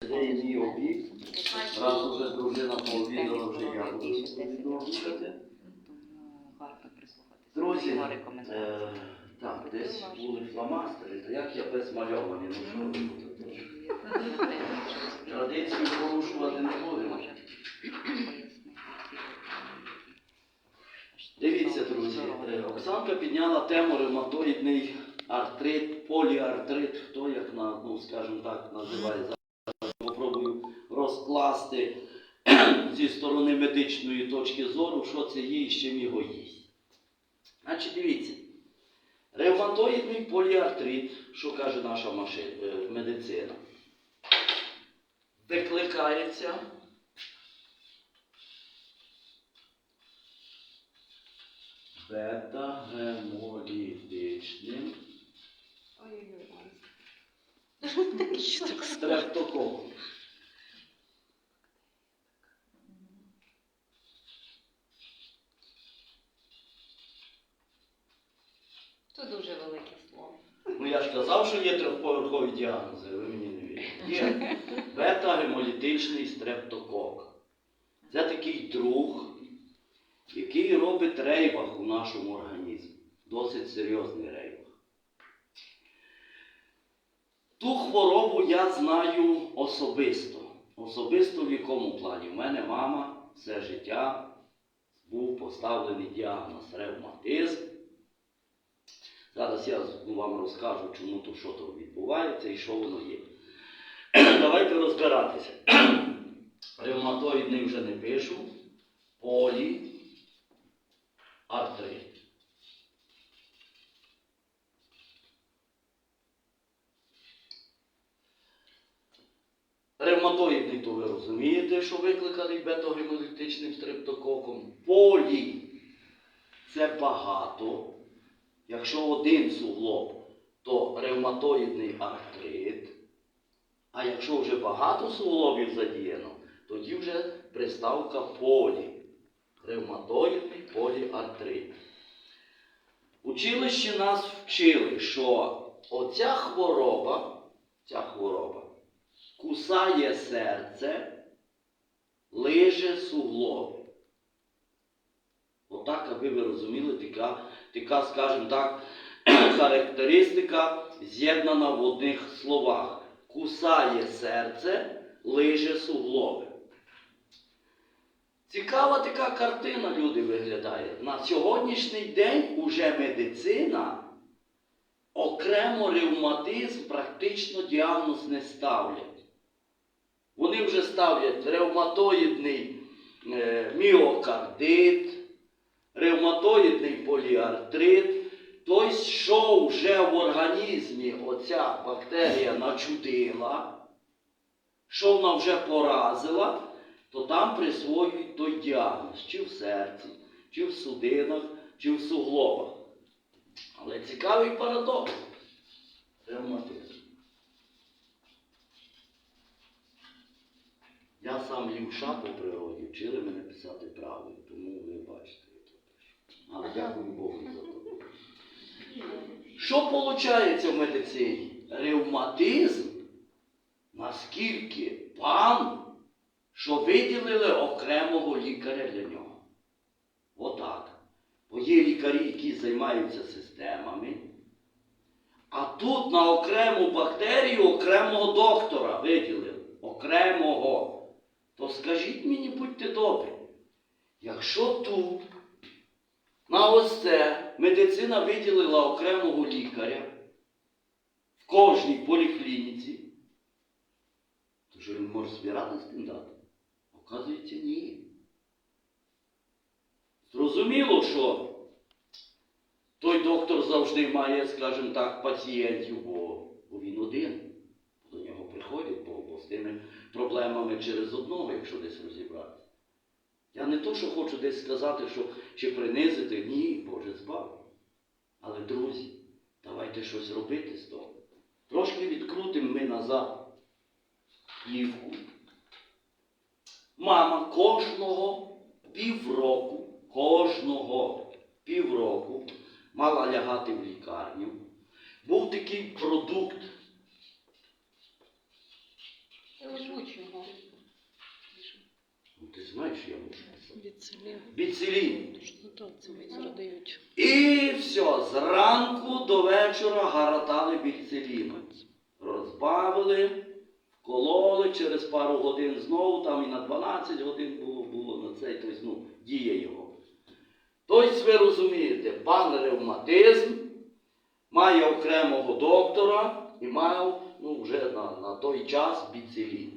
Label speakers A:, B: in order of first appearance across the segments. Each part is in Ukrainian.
A: Це є мій обід. Раз уже дружина пообідала, вже я буду. Друзі, е, так, десь були фломастери, то як я без мальовані, ну що ви? Традицію порушувати не будемо. Дивіться, друзі, е, Оксанка підняла тему ревматоїдний артрит, поліартрит, хто як на, ну, скажімо так, називає. Зараз розкласти зі сторони медичної точки зору, що це є і з чим його їсть. Значить, дивіться, ревматоїдний поліартрит, що каже наша е, медицина, викликається бета-гемолітичним стрептококом.
B: Це дуже велике слово.
A: Ну я ж казав, що є трьохповерхові діагнози, ви мені не вірите. Є бета-гемолітичний стрептокок. Це такий друг, який робить рейвах у нашому організмі. Досить серйозний рейвах. Ту хворобу я знаю особисто. Особисто в якому плані? У мене мама все життя був поставлений діагноз ревматизм. Зараз я вам розкажу, чому то що то відбувається і що воно є. Давайте розбиратися. Ревматоїдний вже не пишу. Полі. Артрит. Ревматоїдний, то ви розумієте, що викликаний бетогемолітичним стрептококом. Полі це багато. Якщо один суглоб, то ревматоїдний артрит. А якщо вже багато суглобів задіяно, тоді вже приставка полі. Ревматоїдний поліартрит. Училище нас вчили, що оця хвороба, ця хвороба кусає серце, лиже суглоби. Отак, аби ви розуміли, така, така скажімо так, характеристика з'єднана в одних словах. Кусає серце, лиже суглоби. Цікава така картина, люди, виглядає. На сьогоднішній день уже медицина окремо ревматизм практично діагноз не ставлять. Вони вже ставлять ревматоїдний е, міокардит, ревматоїдний поліартрит. Тобто, що вже в організмі оця бактерія начудила, що вона вже поразила, то там присвоюють той діагноз, чи в серці, чи в судинах, чи в суглобах. Але цікавий парадокс. Ревматизм. Я сам лівша по природі, вчили мене писати правильно, тому ви бачите. Але дякую Богу за то. Що виходить в медицині? Ревматизм, наскільки пан, що виділили окремого лікаря для нього. Отак. Бо є лікарі, які займаються системами. А тут на окрему бактерію окремого доктора виділили. Окремого. То скажіть мені, будьте добрі, якщо тут на ось це медицина виділила окремого лікаря в кожній поліклініці, то що він може збирати з тим дати? Оказується, ні. Зрозуміло, що той доктор завжди має, скажімо так, пацієнтів, бо, бо він один. До нього приходять, бо, бо з тими проблемами через одного, якщо десь розібратися. Я не то, що хочу десь сказати, що чи принизити, ні, Боже збав. Але, друзі, давайте щось робити з того. Трошки відкрутимо ми назад плівку. Мама кожного півроку, кожного півроку мала лягати в лікарню. Був такий продукт
B: Це озвучу його.
A: Ну, ти знаєш, я можу писати. Біцелін. І все, зранку до вечора гаратали більцеліном. Розбавили, вкололи, через пару годин знову, там і на 12 годин було, було на цей, тобто, ну, діє його. Тобто, ви розумієте, пан ревматизм має окремого доктора і мав ну, вже на, на той час біцелін.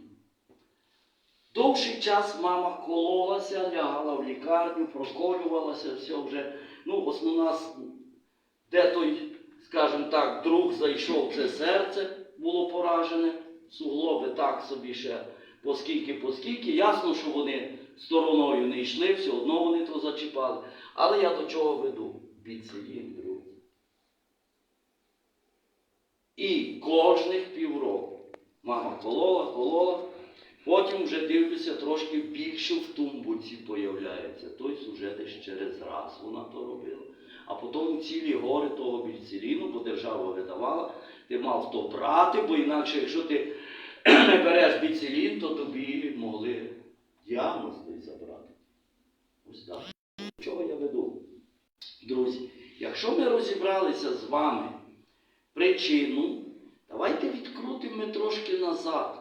A: Довший час мама кололася, лягала в лікарню, проколювалася, все вже. Ну, основна, де той, скажімо так, друг зайшов, це серце було поражене, суглоби так собі ще поскільки, поскільки. Ясно, що вони стороною не йшли, все одно вони то зачіпали. Але я до чого веду? Біцелін, друзі. І кожних півроку мама колола, колола. Потім вже дивлюся, трошки більше в тумбуці появляється. Тобто вже десь через раз вона то робила. А потім цілі гори того більцеліну, бо держава видавала, ти мав то брати, бо інакше, якщо ти не береш біцелін, то тобі могли діагноз забрати. Ось так. Чого я веду? Друзі, якщо ми розібралися з вами причину, давайте відкрутимо трошки назад.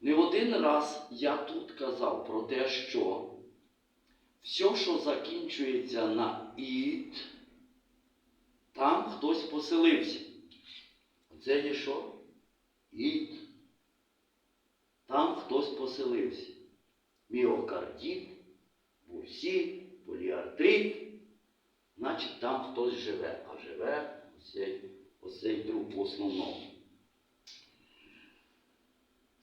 A: Не один раз я тут казав про те, що все, що закінчується на іт, там хтось поселився. Це є що? Іт. Там хтось поселився. Міокардіт, бусі, поліартрит. Значить, там хтось живе, а живе оцей, оцей друг в основному.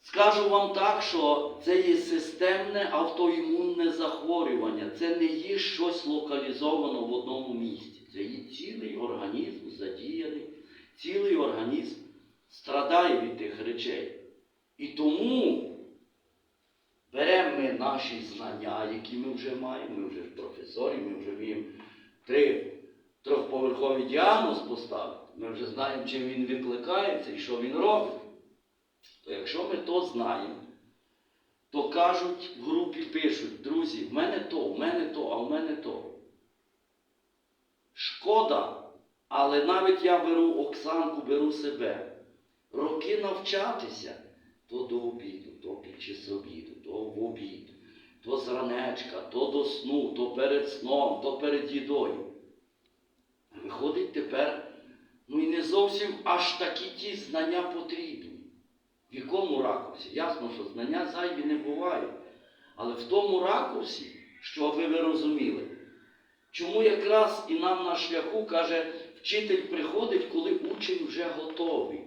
A: Скажу вам так, що це є системне автоімунне захворювання. Це не є щось локалізовано в одному місці. Це є цілий організм задіяний, цілий організм страдає від тих речей. І тому беремо ми наші знання, які ми вже маємо, ми вже професорі, ми вже вміємо три трьохповерховий діагноз поставити. Ми вже знаємо, чим він викликається і що він робить. То якщо ми то знаємо, то кажуть в групі пишуть, друзі, в мене то, в мене то, а в мене то. Шкода, але навіть я беру Оксанку, беру себе. Роки навчатися то до обіду, то під час обіду, то в обід, то зранечка, то до сну, то перед сном, то перед їдою. Виходить тепер, ну і не зовсім аж такі ті знання потрібні. Якому ракурсі? Ясно, що знання зайві не бувають. Але в тому ракурсі, що ви ви розуміли, чому якраз і нам на шляху каже, вчитель приходить, коли учень вже готовий.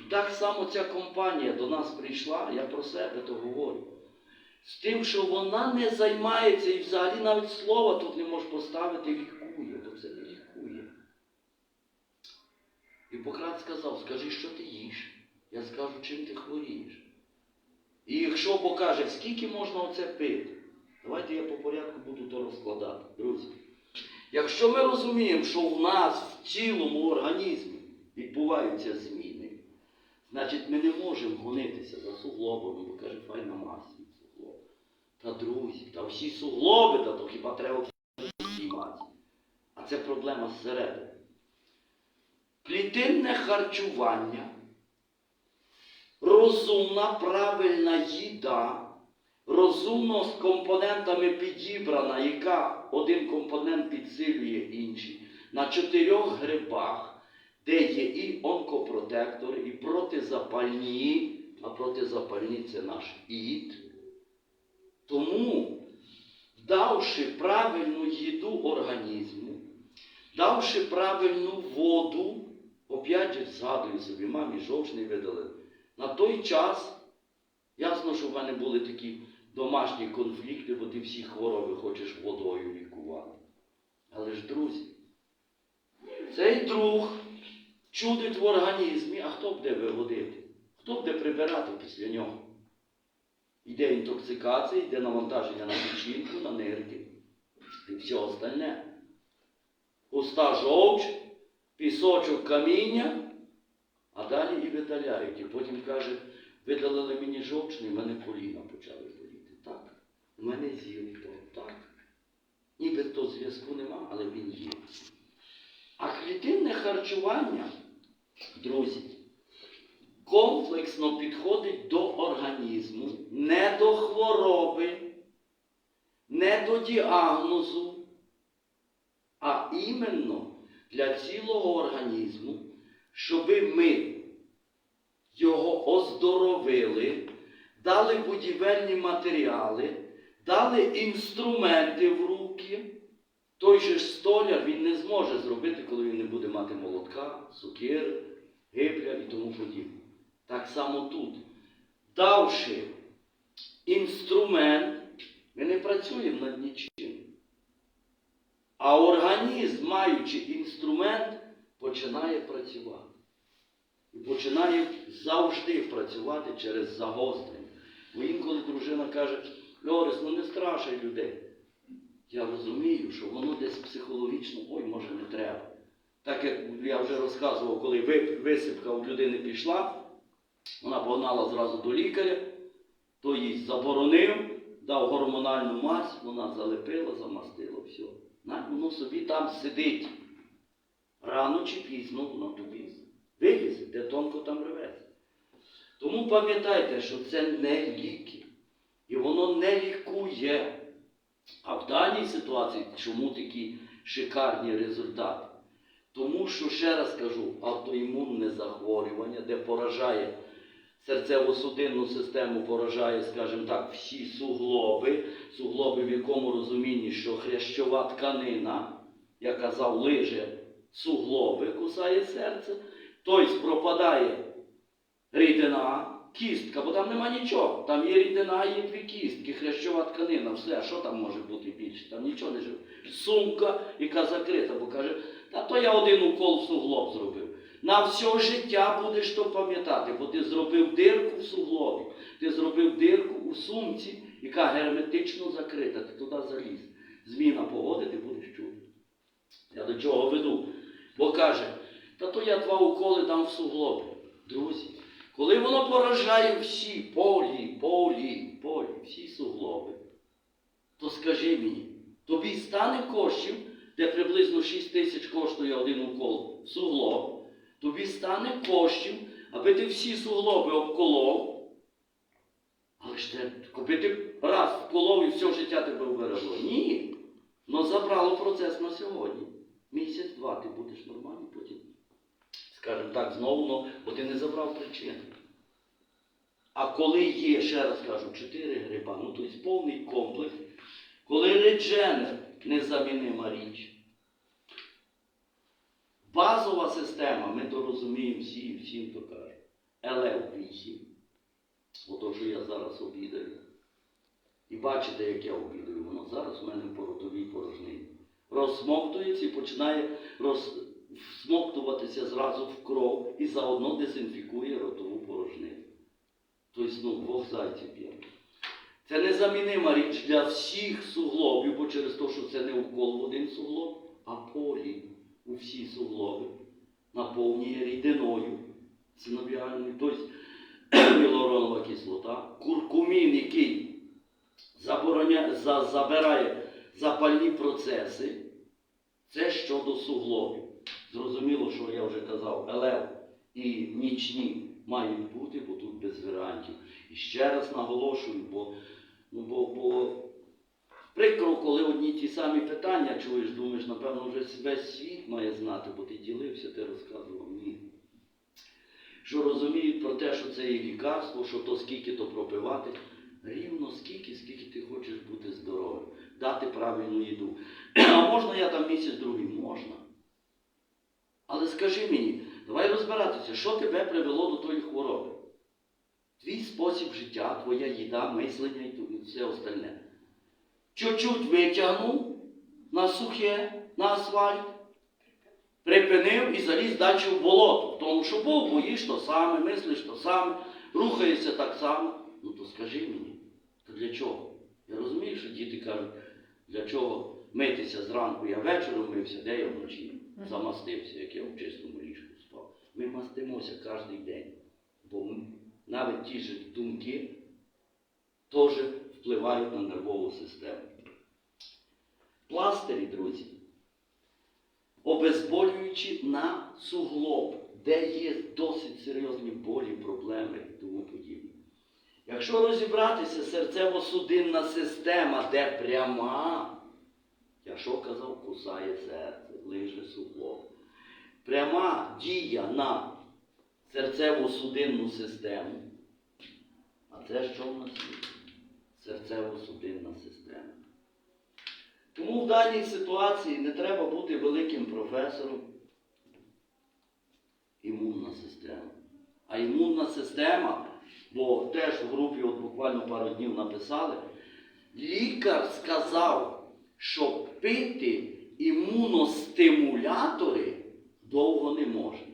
A: І так само ця компанія до нас прийшла, я про себе то говорю. З тим, що вона не займається і взагалі навіть слова тут не може поставити лікує, то це не лікує. Гіппократ сказав, скажи, що ти їш. Я скажу, чим ти хворієш. І якщо покаже, скільки можна оце пити, давайте я по порядку буду то розкладати, друзі. Якщо ми розуміємо, що в нас в цілому організмі відбуваються зміни, значить ми не можемо гонитися за суглобами, бо каже, файна маса суглоб. Та друзі, та всі суглоби, та то хіба треба всі мати. А це проблема зсередини. Клітинне харчування розумна, правильна їда, розумно з компонентами підібрана, яка один компонент підсилює інший, на чотирьох грибах, де є і онкопротектори, і протизапальні, а протизапальні це наш ід. Тому, давши правильну їду організму, давши правильну воду, опять же згадую собі, мамі жовчний видали. На той час, ясно, що в мене були такі домашні конфлікти, бо ти всі хвороби хочеш водою лікувати. Але ж, друзі, цей друг чудить в організмі, а хто буде виводити? Хто буде прибирати після нього? Йде інтоксикація, йде навантаження на печінку, на нирки і все остальне. Уста жовч, пісочок каміння, а далі і видаляють. І потім каже, видалили мені жовчний, в мене коліна почали боліти. Так. У мене з'їв то. Так. Ніби то зв'язку нема, але він є. А клітинне харчування, друзі, комплексно підходить до організму, не до хвороби, не до діагнозу, а іменно для цілого організму, щоби ми його оздоровили, дали будівельні матеріали, дали інструменти в руки. Той же столяр він не зможе зробити, коли він не буде мати молотка, сокири, гибля і тому подібне. Так само тут. Давши інструмент, ми не працюємо над нічим. А організм, маючи інструмент, починає працювати. І починає завжди працювати через загострення. Бо інколи дружина каже, Лорис, ну не страшай людей. Я розумію, що воно десь психологічно, ой, може не треба. Так як я вже розказував, коли висипка у людини пішла, вона погнала зразу до лікаря, то їй заборонив, дав гормональну мазь, вона залепила, замастила, все. Воно собі там сидить. Рано чи пізно воно тобі вилізе, де тонко там рветься. Тому пам'ятайте, що це не ліки. І воно не лікує. А в даній ситуації чому такі шикарні результати? Тому що, ще раз кажу, автоімунне захворювання, де поражає серцево-судинну систему, поражає, скажімо так, всі суглоби, суглоби в якому розумінні, що хрящова тканина, я казав, лиже суглоби, кусає серце, тобто пропадає рідина, кістка, бо там нема нічого. Там є рідина, є дві кістки, хрящова тканина, все, що там може бути більше? Там нічого не живе. Сумка, яка закрита, бо каже, та то я один укол в суглоб зробив. На все життя будеш то пам'ятати, бо ти зробив дирку в суглобі, ти зробив дирку у сумці, яка герметично закрита, ти туди заліз. Зміна погоди, ти будеш чути. Я до чого веду? Бо каже, та то я два уколи дам в суглобі. Друзі, коли воно поражає всі полі, полі, полі, всі суглоби, то скажи мені, тобі стане коштів, де приблизно 6 тисяч коштує один укол в суглоб, тобі стане коштів, аби ти всі суглоби обколов, але ж треба, коли ти раз вколов і все життя тебе вберегло. Ні. Но забрало процес на сьогодні. Місяць-два ти будеш нормальний, потім, скажімо так, знову, но, бо ти не забрав причину. А коли є, ще раз кажу, чотири гриба, ну тобто повний комплекс, коли редженер незамінима річ, базова система, ми то розуміємо всі, всім то кажуть, ЛФ 8. Ото, що я зараз обідаю. І бачите, як я обідаю, воно зараз у мене в поротовій порожнині. Розсмоктується і починає розсмоктуватися зразу в кров і заодно дезінфікує ротову порожнину. Тобто, ну, двох зайців б'є. Це незамінима річ для всіх суглобів, бо через те, що це не укол в один суглоб, а полі у всі суглоби наповнює рідиною синовіальною, тобто гіалуронова кислота, куркумін, який забороня, за, забирає запальні процеси, це щодо суглобів. Зрозуміло, що я вже казав, ЛФ і нічні мають бути, бо тут без варіантів. І ще раз наголошую, бо, ну, бо, бо прикро, коли одні ті самі питання чуєш, думаєш, напевно, вже весь світ має знати, бо ти ділився, ти розказував. Ні. Що розуміють про те, що це є лікарство, що то скільки то пропивати, рівно скільки, скільки ти хочеш бути здоровим, дати правильну їду. А можна я там місяць другий? Можна. Але скажи мені, давай розбиратися, що тебе привело до тої хвороби? Твій спосіб життя, твоя їда, мислення і все остальне. Чуть-чуть витягнув на сухе, на асфальт, припинив і заліз далі в болото. Тому що був, боїш то саме, мислиш то саме, рухаєшся так само. Ну то скажи мені, то для чого? Я розумію, що діти кажуть, для чого митися зранку, я вечором мився, де я вночі замастився, як я в чистому ліжку спав. Ми мастимося кожен день. Бо навіть ті ж думки, теж впливають на нервову систему. Пластирі, друзі, обезболюючи на суглоб, де є досить серйозні болі, проблеми і тому подібне. Якщо розібратися, серцево-судинна система, де пряма, я що казав, кусає серце, лише суглоб. Пряма дія на серцево-судинну систему. А це що в нас є? Серцево-судинна система. Тому в даній ситуації не треба бути великим професором. Імунна система. А імунна система, бо теж в групі от буквально пару днів написали, лікар сказав, що пити імуностимулятори довго не можна.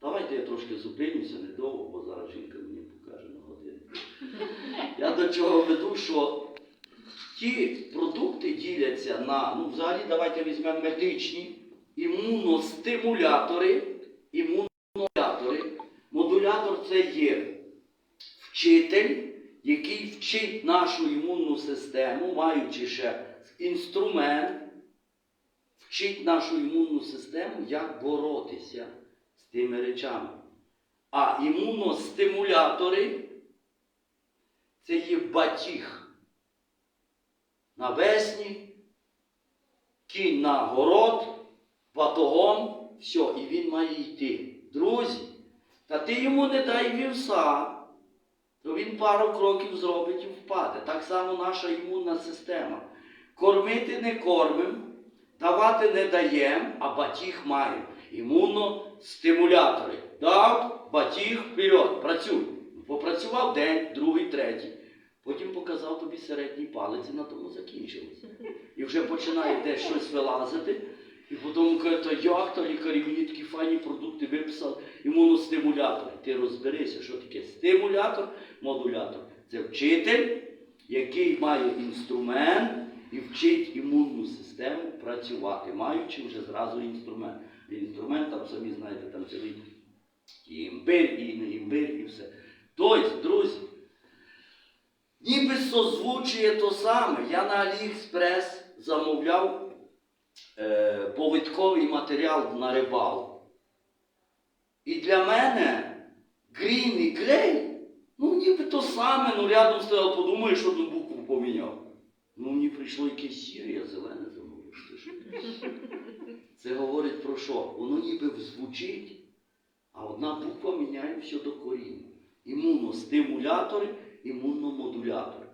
A: Давайте я трошки зупинюся недовго, бо зараз жінка мені покаже на годину. Я до чого веду, що ті продукти діляться на, ну взагалі давайте візьмемо медичні, імуностимулятори, імуномодулятори. Модулятор це є вчитель, який вчить нашу імунну систему, маючи ще інструмент, вчить нашу імунну систему, як боротися з тими речами. А імуностимулятори це є батіг. Навесні, кінь на город, батогом, все, і він має йти. Друзі, та ти йому не дай вівса, то він пару кроків зробить і впаде. Так само наша імунна система. Кормити не кормимо, давати не даємо, а батіг маємо. Імуностимулятори. Дав, батіг, вперед, працюй. Попрацював день, другий, третій. Потім показав тобі середній палець і на тому закінчилося. І вже починає десь щось вилазити. І потім каже, то як то лікарі мені такі файні продукти виписали, імуностимулятори. Ти розберися, що таке стимулятор, модулятор. Це вчитель, який має інструмент і вчить імунну систему працювати, маючи вже зразу інструмент. Інструмент там самі знаєте, там цілий і імбир, і не імбир, і все. Тобто, друзі, ніби созвучує то саме. Я на Аліекспрес замовляв е, повідковий матеріал на рибалку. І для мене грін і клей, ну ніби то саме, ну рядом стояв, подумаєш, одну букву поміняв. Ну мені прийшло якесь сіре, я зелене замовив. Це говорить про що? Воно ніби звучить, а одна буква міняє все до коріння. Імуностимулятори, імуномодулятори.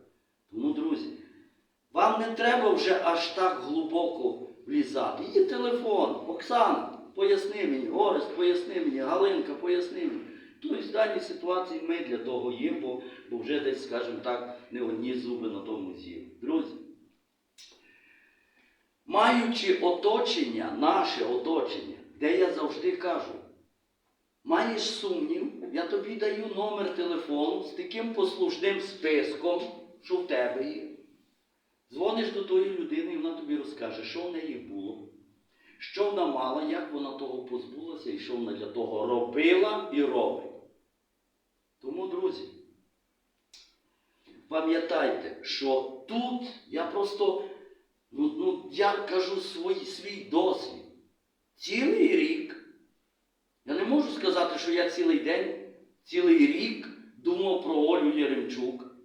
A: Тому, друзі, вам не треба вже аж так глибоко влізати. Є телефон, Оксана, поясни мені, Орест, поясни мені, Галинка, поясни мені. Тобто в даній ситуації ми для того є, бо, бо вже десь, скажімо так, не одні зуби на тому з'їли. Друзі, маючи оточення, наше оточення, де я завжди кажу, маєш сумнів, я тобі даю номер телефону з таким послужним списком, що в тебе є. Дзвониш до тої людини, і вона тобі розкаже, що в неї було, що вона мала, як вона того позбулася і що вона для того робила і робить. Тому, друзі, пам'ятайте, що тут я просто, ну, ну я кажу свій, свій досвід. Цілий рік. Я не можу сказати, що я цілий день, цілий рік думав про Олю Єремчук,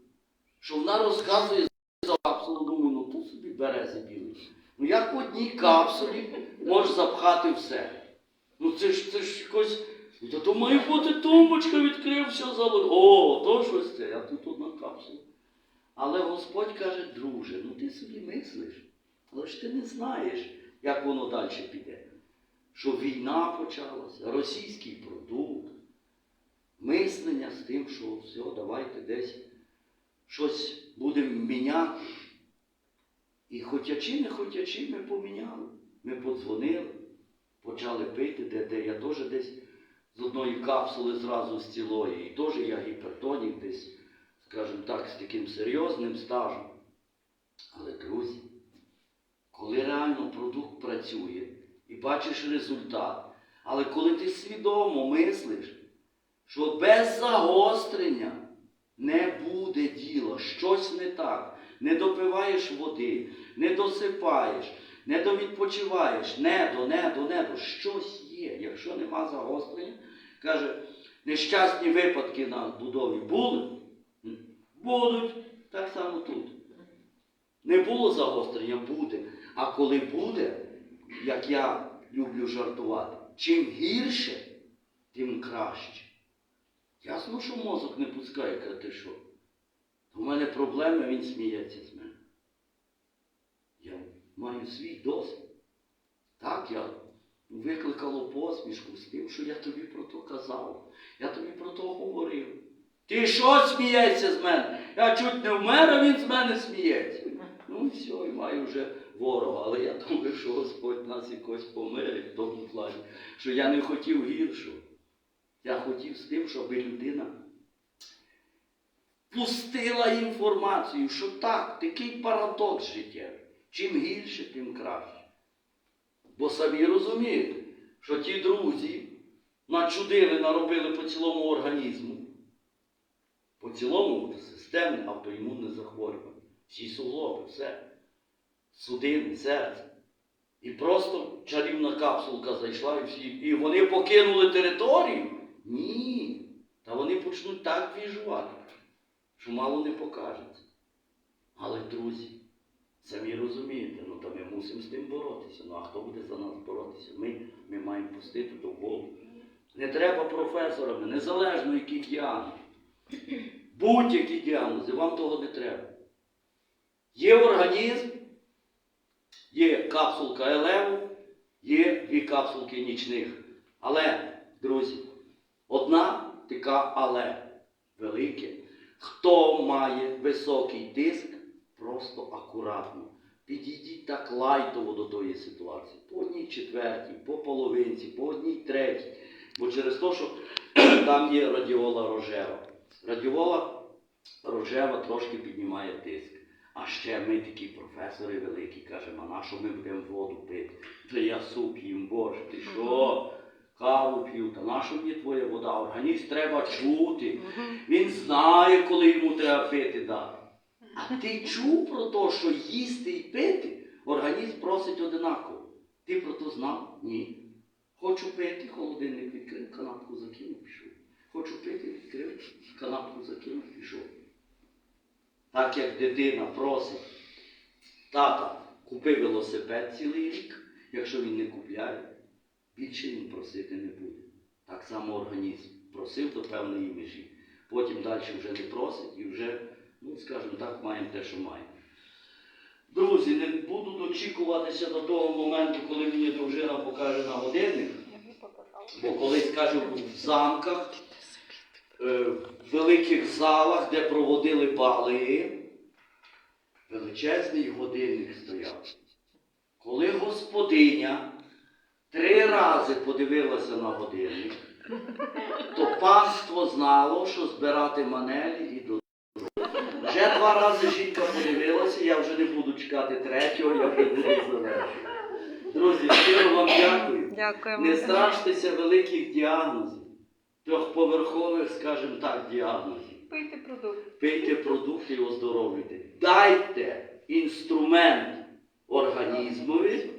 A: що вона розказує за капсулу, думаю, ну то собі берези білий. Ну як в одній капсулі можеш запхати все? Ну це ж це ж якось. Ну, Та то має бути тумбочка, відкрив, все залив. О, то щось це, а тут одна капсула. Але Господь каже, друже, ну ти собі мислиш, але ж ти не знаєш, як воно далі піде. Що війна почалася, російський продукт, мислення з тим, що все, давайте десь щось будемо міняти. І хотячи, не хотячи, ми поміняли. Ми подзвонили, почали пити, де, де я теж десь з одної капсули зразу з цілої. І теж я гіпертонік десь, скажімо так, з таким серйозним стажем. Але, друзі, коли реально продукт працює і бачиш результат, але коли ти свідомо мислиш що без загострення не буде діла, щось не так. Не допиваєш води, не досипаєш, не довідпочиваєш, недо, недо, недо. Щось є. Якщо нема загострення, каже, нещасні випадки на будові були, будуть так само тут. Не було загострення, буде. А коли буде, як я люблю жартувати, чим гірше, тим краще. Ясно, що мозок не пускає, каже, ти що? У мене проблеми, він сміється з мене. Я маю свій досвід. Так, я викликало посмішку з тим, що я тобі про то казав. Я тобі про то говорив. Ти що смієшся з мене? Я чуть не вмер, а він з мене сміється. Ну все, і маю вже ворога. Але я думаю, що Господь нас якось помирить в тому плані, що я не хотів гіршого. Я хотів з тим, щоб людина пустила інформацію, що так, такий парадокс життєвий. Чим гірше, тим краще. Бо самі розумієте, що ті друзі начудили, наробили по цілому організму. По цілому системне автоімунне захворювання. Всі суглоби, все. Судини, серце. І просто чарівна капсулка зайшла і всі. І вони покинули територію? Ні. Та вони почнуть так віжувати, що мало не покажеться. Але, друзі, самі розумієте, ну то ми мусимо з тим боротися. Ну а хто буде за нас боротися? Ми, ми маємо пустити до Богу. Не треба професорами, незалежно які діагнози. Будь-які діагнози, вам того не треба. Є організм, є капсулка елеву, є дві капсулки нічних. Але, друзі, одна така але велике. Хто має високий тиск, просто акуратно. Підійдіть так лайтово до тої ситуації. По одній четвертій, по половинці, по одній третій. Бо через те, що там є радіола рожева. Радіола рожева трошки піднімає тиск. А ще ми такі професори великі кажемо, а на що ми будемо воду пити? Та я суп їм, боже, ти що? Каву п'ю, та на що мені твоя вода? Організм треба чути. Він знає, коли йому треба пити дати. А ти чув про те, що їсти і пити, організм просить одинаково. Ти про то знав? Ні. Хочу пити, холодильник відкрив, канапку закинув, пішов. Хочу пити, відкрив, канапку закинув, пішов. Так як дитина просить, тата, купи велосипед цілий рік, якщо він не купляє, більше він просити не буде. Так само організм просив до певної межі. Потім далі вже не просить і вже, ну скажімо так, маємо те, що маємо. Друзі, не буду дочікуватися до того моменту, коли мені дружина покаже на годинник. Бо колись кажу, в замках, в великих залах, де проводили бали, величезний годинник стояв. Коли господиня три рази подивилася на годинник, то панство знало, що збирати манелі і до. Вже два рази жінка подивилася, я вже не буду чекати третього, я вже буду завершувати. Друзі, щиро вам дякую.
B: Дякуємо.
A: Не страштеся великих діагнозів, трьохповерхових, скажімо так, діагнозів.
B: Пийте продукт.
A: Пийте продукти і оздоровлюйте. Дайте інструмент організмові,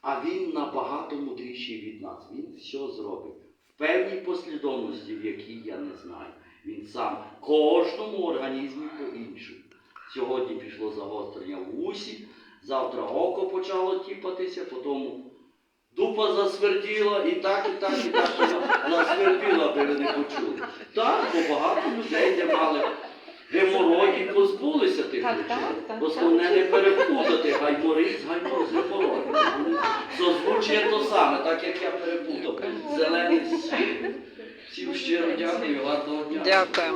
A: а він набагато мудріший від нас. Він все зробить. В певній послідовності, в якій я не знаю. Він сам кожному організмі по-іншому. Сьогодні пішло загострення в усі, завтра око почало тіпатися, потім дупа засверділа і так, і так, і так і засверділа, аби ви не почули. Так, бо багато людей, де мали геморой, і позбулися тих речей. Основне не переплутати гайморит з гаймор з геморой. Созвучує то саме, так як я переплутав. Зелений з сірим. Всім щиро дякую, гарного дня.
C: Дякую.